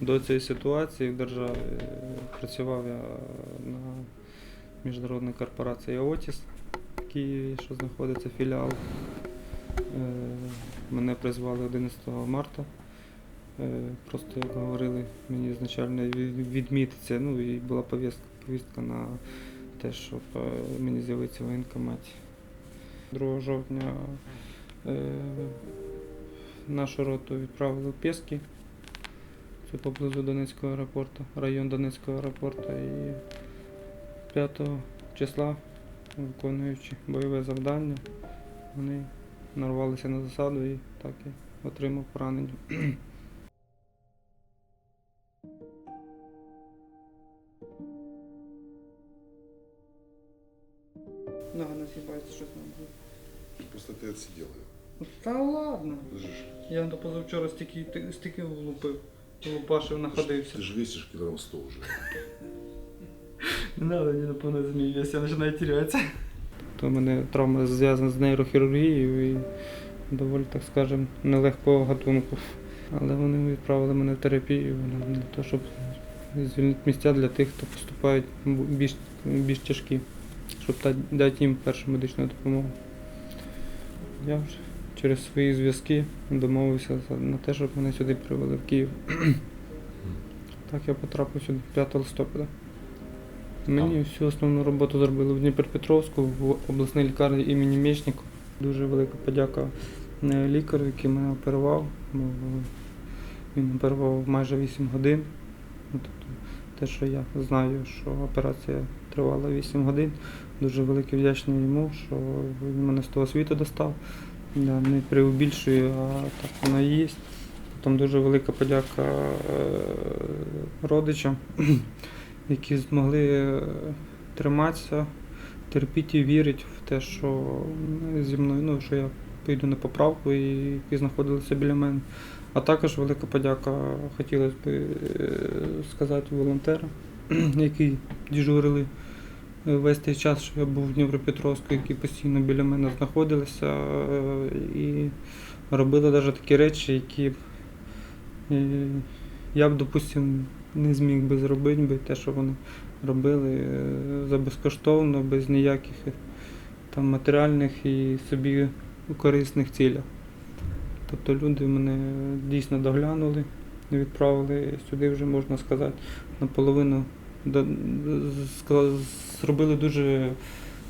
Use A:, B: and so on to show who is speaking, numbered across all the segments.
A: До цієї ситуації в державі е, працював я на міжнародній корпорації Оотіс в Києві, що знаходиться філіал. Е, Мене призвали 11 марта. Е, Просто як говорили, мені ізначально від- відмітиться, ну і була повістка, повістка на те, щоб мені з'явитися в воєнкоматі. 2 жовтня нашу роту відправили в Пєски. Це поблизу Донецького аеропорту, район Донецького аеропорту. І 5 числа, виконуючи бойове завдання, вони нарвалися на засаду і так і отримав поранення. Нога не з'їбається, щось нам буде.
B: Просто ты отсидел.
A: Та ладно. Я до позавчора стільки, стільки влупив, лупашив, находився.
B: ты же весишь килограмм 100 уже.
A: Не треба мені напевно змінюватися, я починаю терятися. То в мене травма зв'язана з нейрохірургією і доволі, так скажемо, нелегкого гатунку. Але вони відправили мене в терапію для того, щоб звільнити місця для тих, хто поступають більш, більш тяжкі, щоб дати їм першу медичну допомогу. Я вже через свої зв'язки домовився на те, щоб мене сюди привели в Київ. Так я потрапив сюди 5 листопада. Мені всю основну роботу зробили в Дніпропетровську, в обласній лікарні імені Мечникова. Дуже велика подяка е, лікарю, який мене оперував. Він оперував майже 8 годин. Ну, Тобто, те, що я знаю, що операція тривала 8 годин. Дуже великий вдячний йому, що він мене з того світу достав. Я не преувбільшую, а так воно і є. Потім дуже велика подяка е, родичам, які змогли е, триматися, терпіти і вірити в те, що зі мною, ну, що я поїду на поправку і які знаходилися біля мене. А також велика подяка хотілося б е, сказати волонтерам, які дежурили весь той час, що я був в Дніпропетровську, які постійно біля мене знаходилися е, і робили навіть такі речі, які е, я б, допустим, не зміг би зробити би те, що вони робили е, за безкоштовно, без ніяких там матеріальних і собі корисних цілях. Тобто люди мене дійсно доглянули, відправили сюди вже, можна сказати, наполовину зробили дуже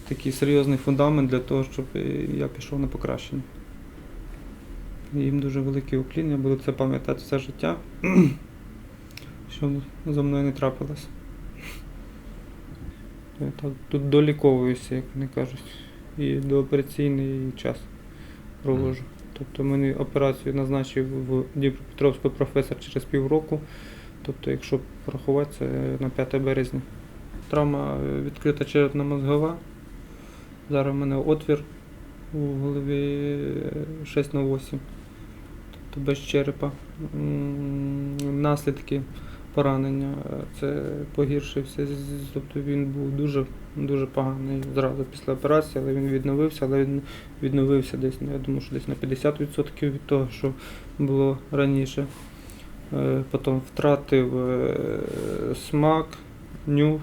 A: такий серйозний фундамент для того, щоб е, я пішов на покращення. Їм дуже великий уклін, я буду це пам'ятати все життя, що зо мною не трапилось. Я так тут доліковуюся, як вони кажуть. І доопераційний час проводжу. Тобто мені операцію назначив в Дніпропетровську професор через півроку. Тобто, якщо порахувати, це на 5 березня. Травма е, відкрита черепно-мозгова. Зараз в мене отвір у голові е, 6 на 8. Тобто без черепа. Наслідки поранення. е, Це погіршився. Тобто він був дуже, дуже поганий зразу після операції, але він відновився, але він відновився десь, ну, я думаю, що десь на 50% від того, що було раніше. Е, Потім втратив е, смак, нюх.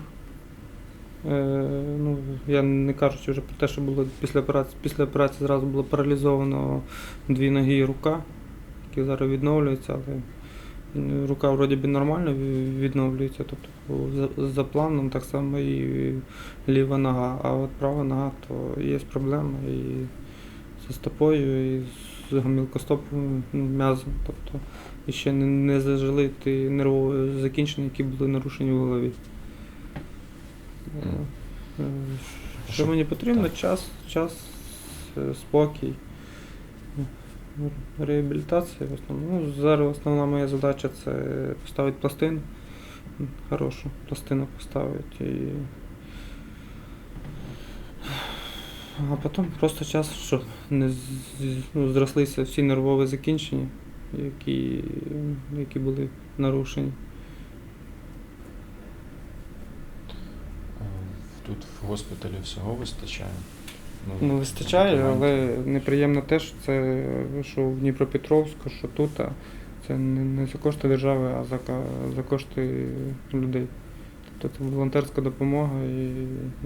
A: Е, Ну, я не кажучи вже про те, що було після операції. Після операції зразу було паралізовано дві ноги і рука, які зараз відновлюються, але рука вроді би нормально відновлюється, тобто за, за планом так само і ліва нога, а от права нога, то є проблема і зі стопою, і з гомілкостоповим ну, м'язом. Тобто і ще не, зажили ті нервові закінчення, які були нарушені в голові. Е, Що
C: Що-
A: мені потрібно?
C: так.
A: Час, час, е, спокій, реабілітація в основному. Ну, зараз основна моя задача це поставити пластину. Хорошу пластину поставити. І... А потім просто час, щоб не ну, зрослися всі нервові закінчення, які, які були нарушені.
C: Тут в госпіталі всього вистачає.
A: Ну, вистачає,
C: документів.
A: але неприємно те, що це що в Дніпропетровську, що тут, а це Це не, не за кошти держави, а за, за кошти людей. Тобто це волонтерська допомога і,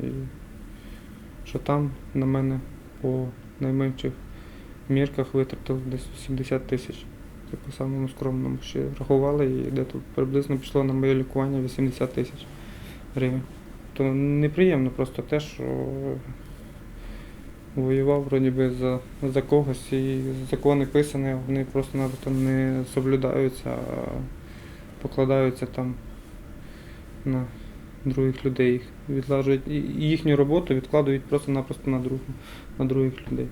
A: і що там на мене по найменших мірках витратили десь 70 тисяч. По самому скромному ще рахували і де тут приблизно пішло на моє лікування 80 тисяч гривень. То неприємно просто те, що воював вроді би за, за когось і закони писані, вони просто-напросто не соблюдаються, а покладаються там на других людей. Відлажують їхню роботу відкладають просто-напросто на, друг, на других людей.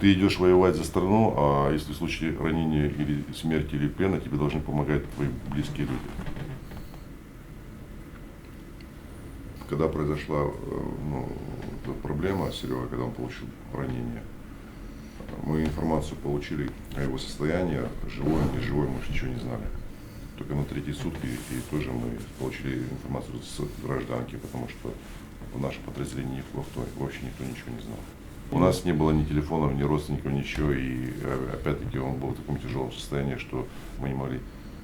D: Ты идешь воевать за страну, а если в случае ранения или смерти или плена, тебе должны помогать твои близкие люди. Когда произошла э, ну, проблема с Серегой, когда он получил ранение, мы информацию получили о его состоянии, живой он, не живой, мы ничего не знали. Только на третьи сутки и тоже мы получили информацию с гражданки, потому что в нашем подразделении вообще никто ничего не знал. У нас не было ни телефонов, ни родственников, ничего, и э, опять-таки он был в таком тяжелом состоянии, что мы не могли,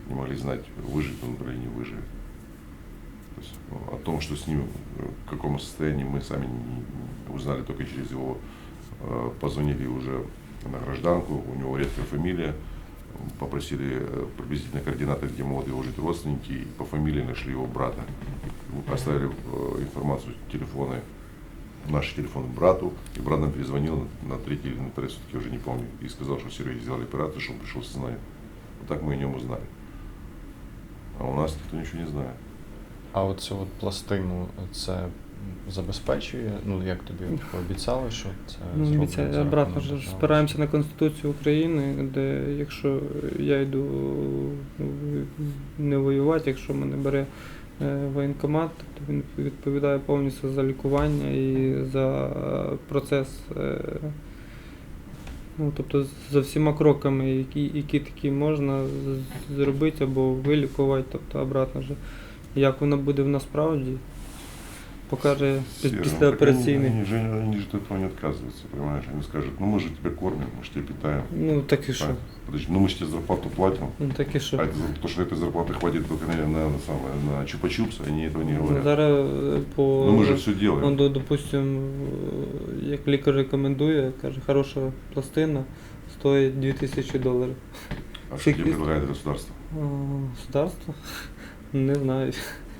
D: не могли знать, выживет он или не выживет. То есть, ну, о том, что с ним, э, в каком состоянии, мы сами не- узнали только через его, э, позвонили уже на гражданку, у него редкая фамилия, попросили э, приблизительно координаты, где могут его жить родственники, и по фамилии нашли его брата. Мы оставили э, информацию, телефоны, наши телефоны брату, и брат нам перезвонил на третий или на второй сутки, уже не помню, и сказал, что Сереге сделали операцию, что он пришел в сознание. Вот так мы о нем узнали. А у нас никто ничего не знает.
C: А оцю от пластину це забезпечує? Ну як тобі пообіцяли, що це
A: Ну,
C: зроблять за
A: обратно
C: рахунок
A: ж спираємося на Конституцію України, де якщо я йду ну, не воювати, якщо мене бере е, воєнкомат, тобто він відповідає повністю за лікування і за е, процес. е, Ну, тобто за всіма кроками, які, які такі можна зробити або вилікувати, тобто обратно вже. Як воно буде в насправді, покаже під-
D: Серый, ну, так
A: післяопераційний.
D: Они, они, же, они же от этого не отказываются, понимаешь? Они скажут, ну мы же тебя кормим, мы же тебя питаем.
A: Ну так і що?
D: А, Подожди, ну мы же тебе зарплату платим.
A: Ну так і
D: А
A: що?
D: это, за- то, что этой зарплаты хватит только на, на, на, самое, на чупа-чупс, они этого не
A: Ну,
D: говорят.
A: зараз е, по
D: Ну мы же все
A: ну,
D: делаем.
A: до- допустим, е, як лікар рекомендує, каже, хороша пластина стоїть 2000 доларів.
D: А что тебе
A: фиг-
D: предлагает государство?
A: А, Государство? Не знаю.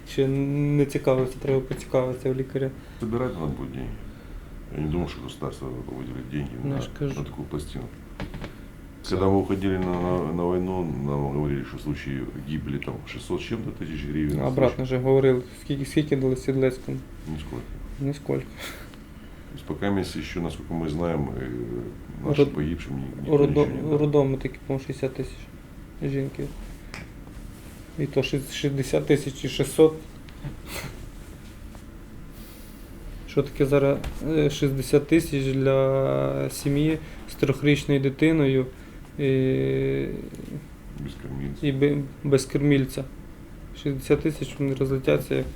A: Ще не цікавився, треба поцікавитися в лікаря.
D: Собирать надо будет деньги. Я не думал, что государство выделит деньги
A: Ну,
D: на,
A: я ж кажу.
D: на такую пластину. Когда мы уходили на, на, на войну, нам говорили, что в случае гибели там 600 с чем-то тысяч гривен. в
A: Обратно же говорили, скільки, скільки дали Сідлецькому?
D: случае- Нисколько.
A: Ніскільки.
D: То есть пока месяц еще, насколько мы знаем, э, нашим
A: Род-
D: погибшим ни-
A: У
D: никто
A: родо-
D: ничего не
A: у
D: дал.
A: роддому такі, по 60 тисяч жінки. І то 60 тисяч і 600. Що таке зараз е, 60 тисяч для сім'ї з трьохрічною дитиною і,
D: Без кормильца.
A: і без кермільця. 60 тисяч вони розлетяться як.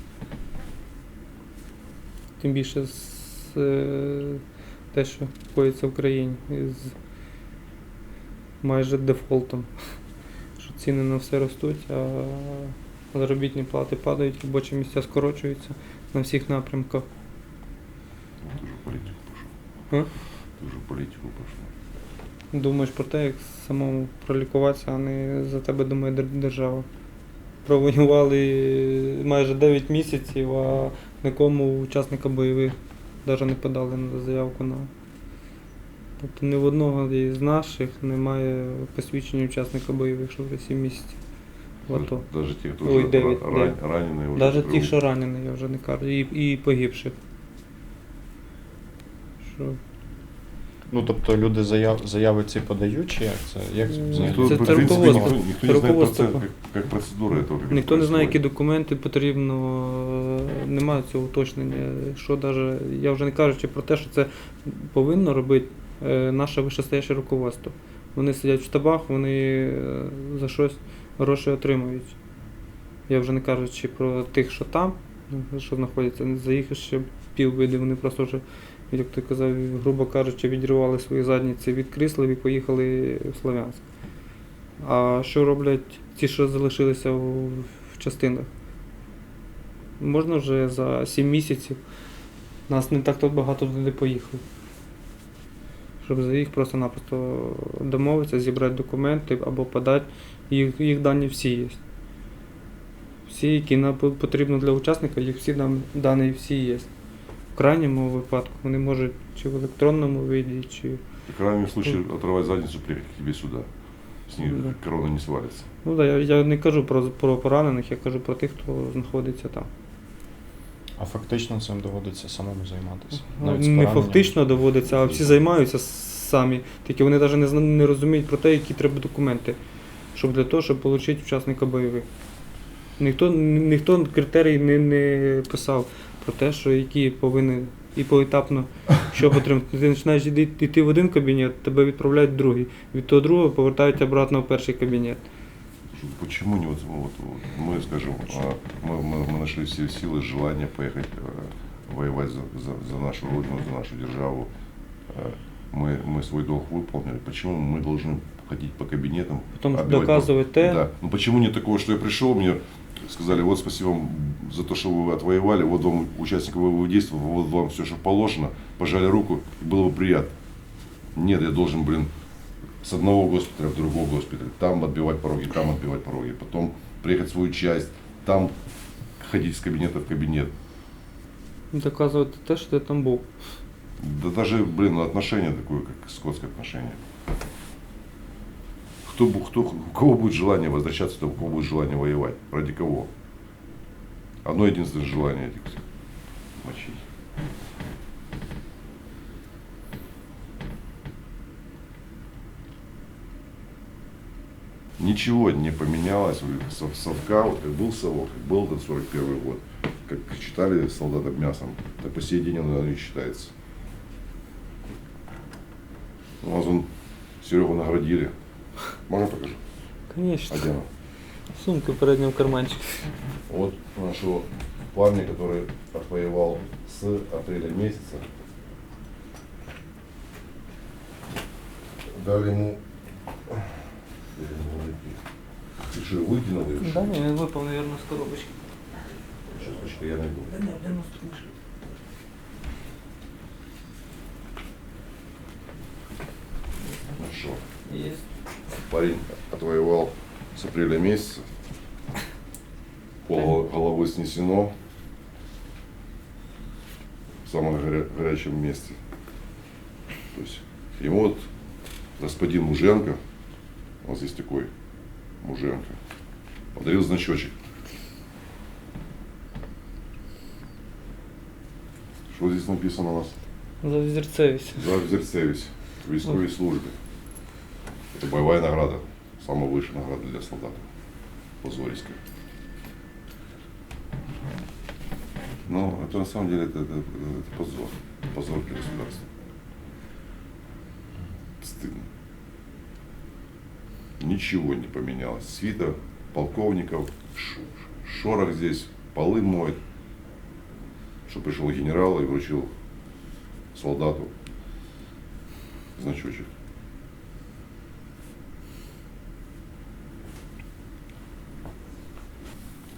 A: Тим більше з е, те, що коїться в країні з майже дефолтом. Що ціни на все ростуть, а заробітні плати падають, робочі місця скорочуються на всіх напрямках.
D: Ну, Ты уже в политику пошел.
A: А?
D: Ты уже в политику пошел.
A: Думаєш про те, як самому пролікуватися, а не за тебе думає держава. Провоювали майже 9 місяців, а нікому учасника бойових навіть не подали на заявку на. Тобто ні в одного із наших немає посвідчення учасника бойових, що вже 7 місяців в АТО.
D: Даже те, кто
A: Ой,
D: уже
A: девять,
D: ра-
A: девять.
D: ран- раненые уже.
A: Навіть ті,
D: живут.
A: що ранені, я вже не кажу, і, і погибших. Що?
C: Ну тобто люди заяв, заяви ці подають, чи як це? Як це
A: Ні,
C: взагалі?
D: Никто,
A: Це-
D: в
A: це
D: принципе,
A: руководство.
D: никто, никто
A: Це
D: не знает,
A: руководство.
D: процесс, как, как процедура этого. Как
A: Ніхто
D: это
A: не знає, які
D: происходит.
A: документи потрібно, е, немає цього уточнення. Що даже, я вже не кажучи про те, що це повинно робити е, наше вищестояще руководство. Вони сидять в штабах, вони е, за щось гроші отримують. Я вже не кажучи про тих, що там, що знаходяться, за їх ще півбіди, вони просто вже, як ти казав, грубо кажучи, відірвали свої задніці від кріслів і поїхали в Слов'янськ. А що роблять ті, що залишилися в, в частинах? Можна вже за 7 місяців. Нас не так то багато туди поїхало. Щоб за їх просто-напросто домовитися, зібрати документи або подати. Їх, їх дані всі є. Всі, які нам потрібно для учасника, їх всі нам дані всі є. В крайньому випадку вони можуть чи в електронному виді, чи.
D: В крайнем случае оторвать задницу, приехать к тебе сюда. С них
A: Да.
D: корона не свалится.
A: Ну да, я, я не кажу про, про поранених, я кажу про тих, хто знаходиться там.
C: А фактично цим доводиться самому займатися.
A: Ну,
C: Навіть
A: не фактично доводиться, а всі займаються самі. Тільки вони навіть не, зна- не розуміють про те, які треба документи, щоб для того, щоб отримати учасника бойових. Ніхто, ніхто критерій не, не писав про те, що які повинні і поетапно, що отримати. Ти починаєш йти в один кабінет, тебе відправляють в другий. Від того другого повертають обратно в перший кабінет.
D: Почему не вот, вот, вот мы, скажем, а, мы, мы, мы нашли все силы, желание поехать э, воевать за, за, за нашу родину, за нашу державу. Э, Мы, мы свой долг выполнили. Почему мы должны ходить по кабинетам?
A: Потім
D: отбивать
A: доказувати те,
D: Да. Ну почему не такого, что я пришел, мне сказали, вот спасибо вам за то, что вы отвоевали, вот вам участник боевых действий, вот вам все, что положено, пожали руку, и было бы приятно. Нет, я должен, блин, с одного госпиталя в другого госпиталя, там отбивать пороги, там отбивать пороги, потом приехать в свою часть, там ходить с кабинета в кабинет.
A: доказувати те, що ти там був.
D: Да даже, блин, отношение такое, как скотское отношение. Кто, кто, у кого будет желание возвращаться, то у кого будет желание воевать? Ради кого? Одно единственное желание этих мочить. Ничего не поменялось. Сов- Совка, был совок, был этот 41 год, как считали солдатам мясом, так по сей день оно и считается. У нас он Серегу наградили. Можно покажу?
A: Звісно.
D: А где она?
A: Сумка в передньому карманчику.
D: Вот нашего парня, который отвоевал с апреля месяца. Дали ему... Ты что, выкинул ее?
A: Да, ні, він випав, мабуть, з коробочки.
D: Сейчас, почекай, я найду.
A: Да ні, де нас тут лежить?
D: Нашел.
A: Є.
D: Парень отвоевал с апреля месяца. Пол головы снесено. В самом горя- горячем месте. То есть ему вот господин Муженко, вот здесь такой Муженко, подарил значочек. Что здесь написано у нас?
A: За взірцевість.
D: За взерцевість в військовій службі. Это боевая награда. Самая высшая награда для солдата. Позориськая. Но это на самом деле это, это- это позор. Позор для государства. Стыдно. Ничего не поменялось. Свита полковников, шорох здесь, полы моет. Что пришел генерал и вручил солдату значочек.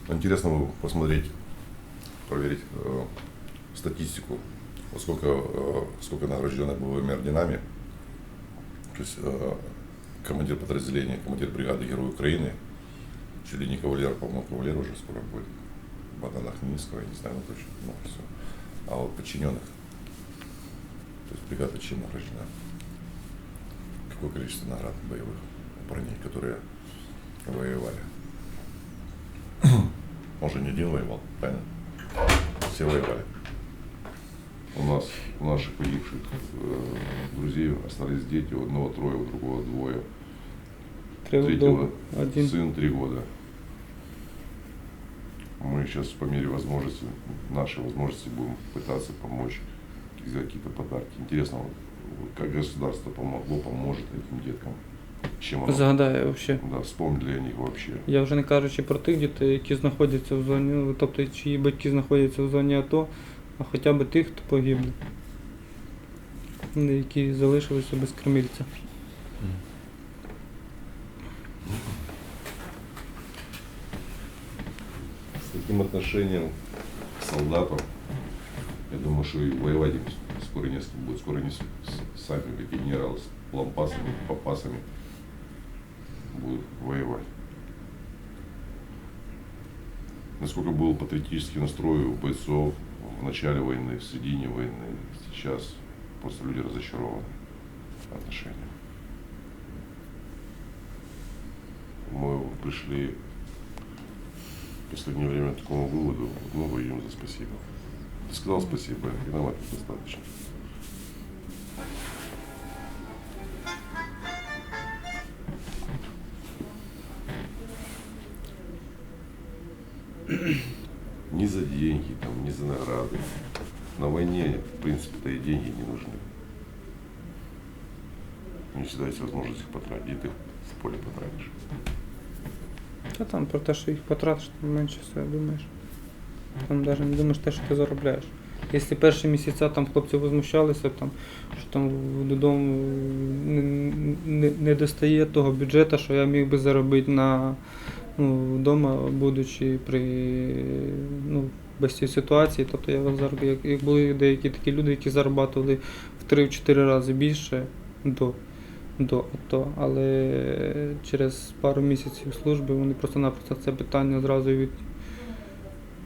D: Интересно было посмотреть, проверить э, статистику, сколько, э, сколько награжденных боевыми орденами. То есть э, командир подразделения, командир бригады Герой Украины, чуть ли не кавалер, по-моему, кавалер уже скоро будет. Богдана Хмельницкого, я не знаю ну, точно, ну, все. А вот подчиненных, то есть бригада чем награждена? Какое количество наград боевых парней, которые воевали? Он же не один воевал, правильно? Все воевали У нас, у наших погибших э, друзей остались дети, у одного трое, у другого двое.
A: Три
D: Третьего
A: вдома. Один.
D: сын три года. Мы сейчас по мере возможности, нашей возможности будем пытаться помочь, сделать какие-то подарки. Интересно, вот, вот как государство помогло, поможет этим деткам. Чем оно,
A: Згадаю взагалі.
D: да, вспомнили о них вообще.
A: Я вже не кажучи про тих дітей, які знаходяться в зоні, ну, тобто чиї батьки знаходяться в зоні АТО, а хоча б тих, хто погибли. Які залишилися без кормільця.
D: С таким отношением к солдатам, я думаю, что и воевать скоро не будет, скоро не с- с- сами как генералы с лампасами, попасами будут воевать. Насколько был патриотический настрой у бойцов, в начале войны, в середине войны, сейчас просто люди разочарованы отношением. Мы пришли в последнее время к такому выводу, мы воюем за спасибо. Ты сказал спасибо, и нам этого достаточно. деньги, там, ни за награды. На войне, в принципе-то, и деньги не нужны. Не всегда есть возможность их потратить, и ты их в поле потратишь.
A: Та там про те, що їх потратиш, там менше все думаєш. Там навіть не думаєш те, що ти заробляєш. Якщо перші місяця там хлопці возмущалися, там, що там додому не, не, не достає того бюджету, що я міг би заробити на ну, вдома, будучи при ну, без цієї ситуації. Тобто я зароб... як, як були деякі такі люди, які зарабатували в 3-4 рази більше до, до АТО, але через пару місяців служби вони просто-напросто це питання зразу від,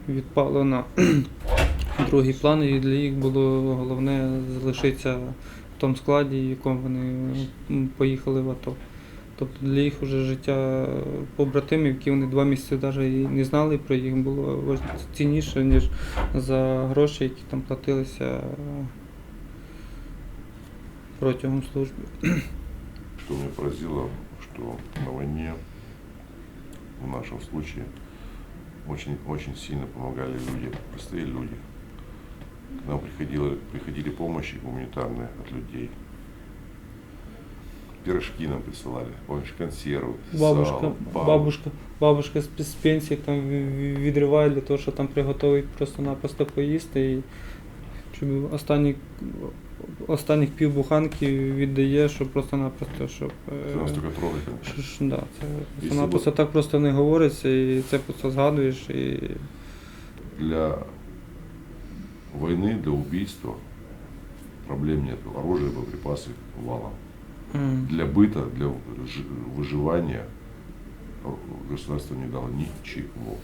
A: відпало на другий план, і для їх було головне залишитися в тому складі, в якому вони поїхали в АТО. Тобто для їх вже життя побратимів, які вони два місяці навіть і не знали про їх, було цінніше, ніж за гроші, які там платилися е, протягом служби.
D: Что меня поразило, что на войне, в случае, очень, очень сильно помогали люди, простые люди. К нам приходили, приходили помощи гуманитарные от людей Пирожки нам присылали, помощь консервы,
A: Бабушка,
D: сало, палку.
A: бабушка, бабушка з, з пенсії там ві- ві- відриває для того, щоб там приготувати просто-напросто поїсти. І щоб останні, останніх півбуханки віддає, щоб просто-напросто, щоб. е,
D: Это настолько трогательно.
A: що ж, да, це
D: Якщо
A: просто-напросто
D: б-
A: так просто не говориться, і це просто згадуєш. І...
D: Для войны, для убийства проблем нет. Оружие, боеприпасы валом.
A: м,
D: Для быта, для ж- выживания государство не дало ничего.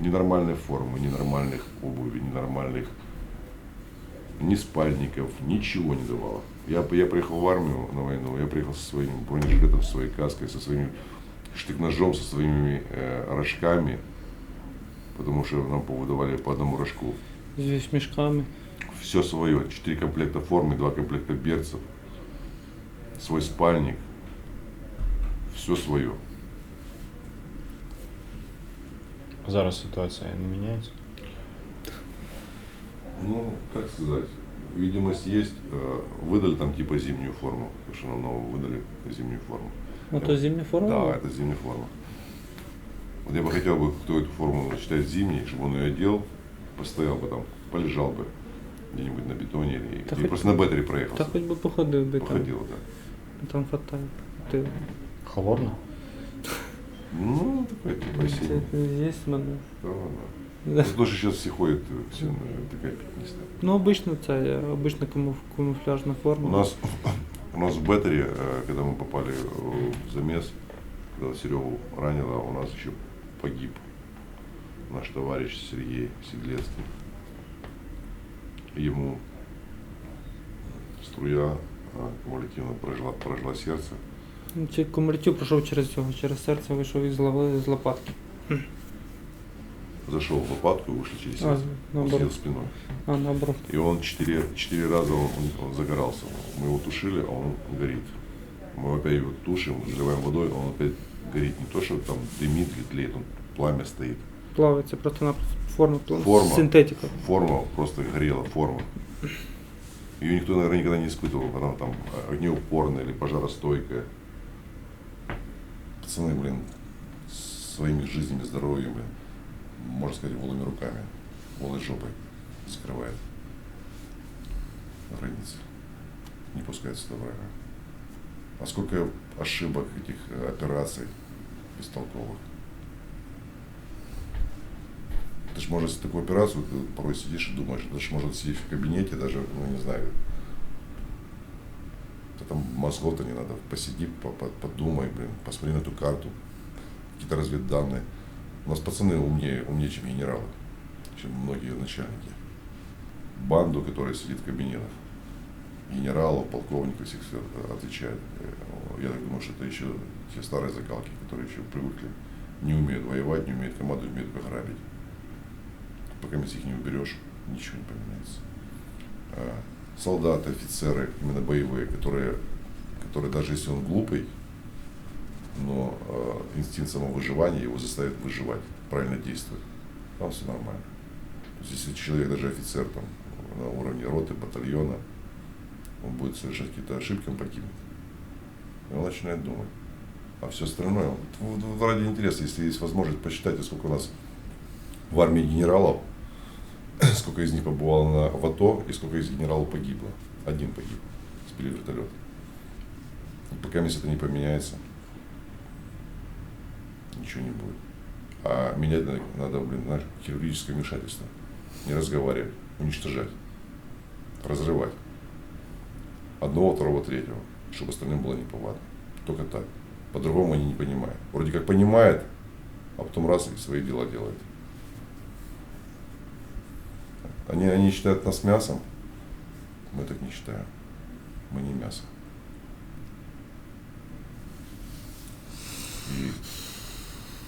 D: Ни нормальной формы, ни нормальных обуви, ни нормальных ни спальников, ничего не давало. Я, я приехал в армию на войну, я приехал со своим бронежилетом, со своей каской, со своим штык-ножом, со своими э, рожками, потому что нам повыдавали по одному рожку.
A: Зі мішками.
D: Все свое. Четыре комплекта формы, два комплекта берцев, свой спальник. Все свое.
C: Зараз ситуація не міняється.
D: Ну, как сказать, видимость есть. Э, Выдали там типа зимнюю форму, потому что нам новую выдали зимнюю форму.
A: Ото зимня форма?
D: Да,
A: була?
D: это зимняя форма. Вот я бы хотел бы, кто эту форму считает зимней, чтобы он ее одел, постоял бы там, полежал бы где-нибудь на бетоне или,
A: Да
D: или
A: хоть-
D: просто на беттере проехал.
A: Та хоч би походив би там.
D: Походил, да.
A: Там хватає. Ти,
C: Холодно?
D: Ну, такой типа
A: це
D: осенний.
A: є в мене.
D: Да, ладно.
A: Да.
D: Ну, Тоже сейчас все ходят, э, все на такая пятнистая.
A: Ну, обично це є, обична камуф, камуфляжна форма.
D: У нас, у нас в Беттере, э, когда мы попали э, в замес, когда Серегу ранило, у нас еще погиб наш товарищ Сергей Седлецкий. Ему струя а, кумулятивно прожила, прожила сердце.
A: Чи комертю пройшов через цього, через серце вийшов із, з лопатки.
D: Зашел в лопатку и вышел через
A: А,
D: сердце. Он сидел спиной.
A: А, наоборот.
D: И он четыре, четыре раза он, он загорался. Мы его тушили, а он горит. Мы опять его тушим, заливаем водой, а он опять горит. Не то, что там дымит или тлеет, он пламя стоит.
A: Плавиться просто на форма, пла-
D: Форма.
A: синтетика.
D: Форма просто горела, форма. Ее никто, наверное, никогда не испытывал. Она там огнеупорная или пожаростойкая. Пацаны, блин, своими жизнями, здоровьем, блин, можно сказать, голыми руками, голой жопой скрывает границы. Не пускает сюда врага. А сколько ошибок этих э, операций бестолковых. Ты ж можешь такую операцию, ты порой сидишь и думаешь, ты ж может сидеть в кабинете, даже, ну не знаю, там мозгов-то не надо, посиди, по- по- подумай, блин, посмотри на эту карту, какие-то разведданные. У нас пацаны умнее, умнее, чем генералы, чем многие начальники. Банду, которая сидит в кабинетах, генералов, полковников, всех всё отвечает. Э, Я так думаю, что это еще те старые закалки, которые еще привыкли, не умеют воевать, не умеют команду, умеют грабить. Пока если их не уберешь, ничего не поменяется. А Солдаты, офицеры, именно боевые, которые, которые даже если он глупый, но э, инстинкт самовыживания его заставит выживать, правильно действовать. Там все нормально. То есть если человек, даже офицер там, на уровне роты, батальона, он будет совершать какие-то ошибки, он погибнет. И он начинает думать. А все остальное, вот, вот- вот ради интереса, если есть возможность посчитать, сколько у нас в армии генералов, сколько из них побывало на, в АТО и сколько из генералов погибло. Один погиб, сбили вертолет. И пока если это не поменяется, ничего не будет. А менять надо, надо, блин, знаешь, хирургическое вмешательство. Не разговаривать, уничтожать, разрывать. Одного, второго, третьего, чтобы остальным было неповадно. Только так. По-другому они не понимают. Вроде как понимает, а потом раз и свои дела делает. Они, они считают нас мясом. Мы так не считаем. Мы не мясо. И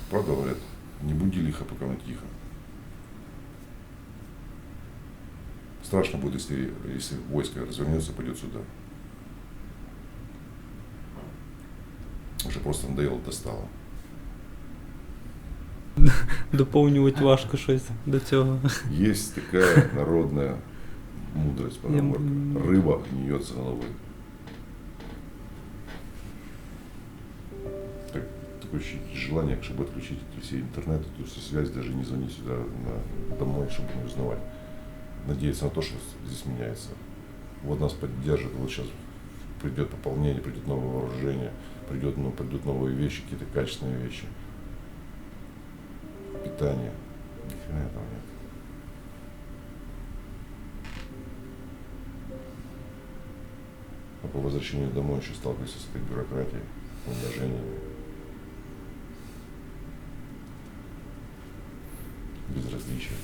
D: правда говорят, не буди лихо, пока оно тихо. Страшно будет, если, если войско развернется пойдет сюда. Уже просто надоело, достало.
A: Доповнювати важко щось до цього.
D: Есть такая народная мудрость, поговорка.
A: м-
D: Рыба гниется головой. Так, такое желание, чтобы отключить эти все интернет, эту всю связь, даже не звонить сюда на, домой, чтобы не узнавать. Надеяться на то, что здесь меняется. Вот нас поддержит, вот сейчас придет пополнение, придет новое вооружение, придет, ну, придут новые вещи, какие-то качественные вещи. Питание. Ни хрена этого нет. А по возвращению домой еще сталкиваюсь с этой бюрократией, умножениями. Безразличием.